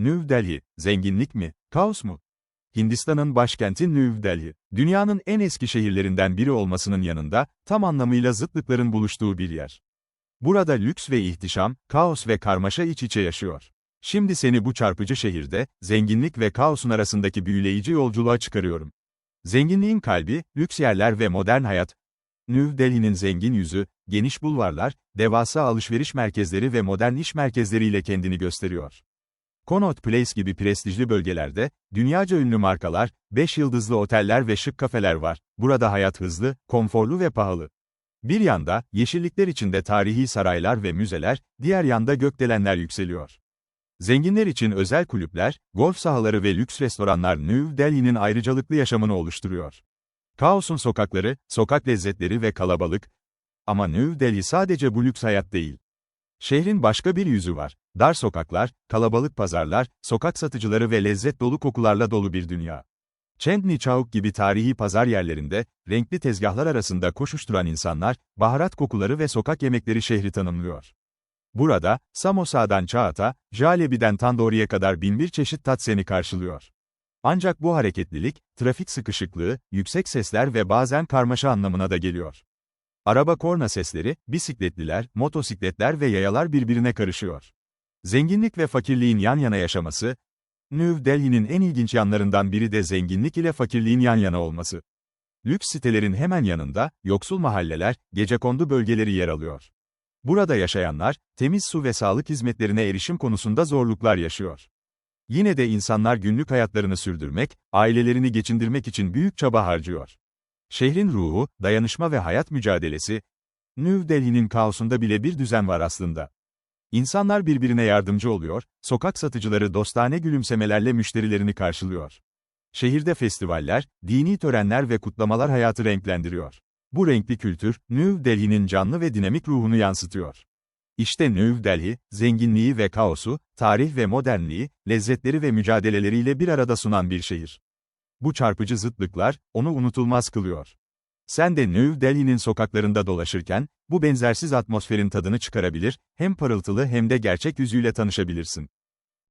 New Delhi, zenginlik mi, kaos mu? Hindistan'ın başkenti New Delhi, dünyanın en eski şehirlerinden biri olmasının yanında, tam anlamıyla zıtlıkların buluştuğu bir yer. Burada lüks ve ihtişam, kaos ve karmaşa iç içe yaşıyor. Şimdi seni bu çarpıcı şehirde, zenginlik ve kaosun arasındaki büyüleyici yolculuğa çıkarıyorum. Zenginliğin kalbi, lüks yerler ve modern hayat. New Delhi'nin zengin yüzü, geniş bulvarlar, devasa alışveriş merkezleri ve modern iş merkezleriyle kendini gösteriyor. Connaught Place gibi prestijli bölgelerde, dünyaca ünlü markalar, 5 yıldızlı oteller ve şık kafeler var. Burada hayat hızlı, konforlu ve pahalı. Bir yanda, yeşillikler içinde tarihi saraylar ve müzeler, diğer yanda gökdelenler yükseliyor. Zenginler için özel kulüpler, golf sahaları ve lüks restoranlar New Delhi'nin ayrıcalıklı yaşamını oluşturuyor. Kaosun sokakları, sokak lezzetleri ve kalabalık. Ama New Delhi sadece bu lüks hayat değil. Şehrin başka bir yüzü var. Dar sokaklar, kalabalık pazarlar, sokak satıcıları ve lezzet dolu kokularla dolu bir dünya. Chandni Chowk gibi tarihi pazar yerlerinde, renkli tezgahlar arasında koşuşturan insanlar, baharat kokuları ve sokak yemekleri şehri tanımlıyor. Burada, samosa'dan çağata, jalebi'den tandoriye kadar binbir çeşit tat seni karşılıyor. Ancak bu hareketlilik, trafik sıkışıklığı, yüksek sesler ve bazen karmaşa anlamına da geliyor. Araba korna sesleri, bisikletliler, motosikletler ve yayalar birbirine karışıyor. Zenginlik ve fakirliğin yan yana yaşaması, New Delhi'nin en ilginç yanlarından biri de zenginlik ile fakirliğin yan yana olması. Lüks sitelerin hemen yanında, yoksul mahalleler, gecekondu bölgeleri yer alıyor. Burada yaşayanlar, temiz su ve sağlık hizmetlerine erişim konusunda zorluklar yaşıyor. Yine de insanlar günlük hayatlarını sürdürmek, ailelerini geçindirmek için büyük çaba harcıyor. Şehrin ruhu, dayanışma ve hayat mücadelesi, New Delhi'nin kaosunda bile bir düzen var aslında. İnsanlar birbirine yardımcı oluyor, sokak satıcıları dostane gülümsemelerle müşterilerini karşılıyor. Şehirde festivaller, dini törenler ve kutlamalar hayatı renklendiriyor. Bu renkli kültür, New Delhi'nin canlı ve dinamik ruhunu yansıtıyor. İşte New Delhi, zenginliği ve kaosu, tarih ve modernliği, lezzetleri ve mücadeleleriyle bir arada sunan bir şehir. Bu çarpıcı zıtlıklar, onu unutulmaz kılıyor. Sen de New Delhi'nin sokaklarında dolaşırken, bu benzersiz atmosferin tadını çıkarabilir, hem parıltılı hem de gerçek yüzüyle tanışabilirsin.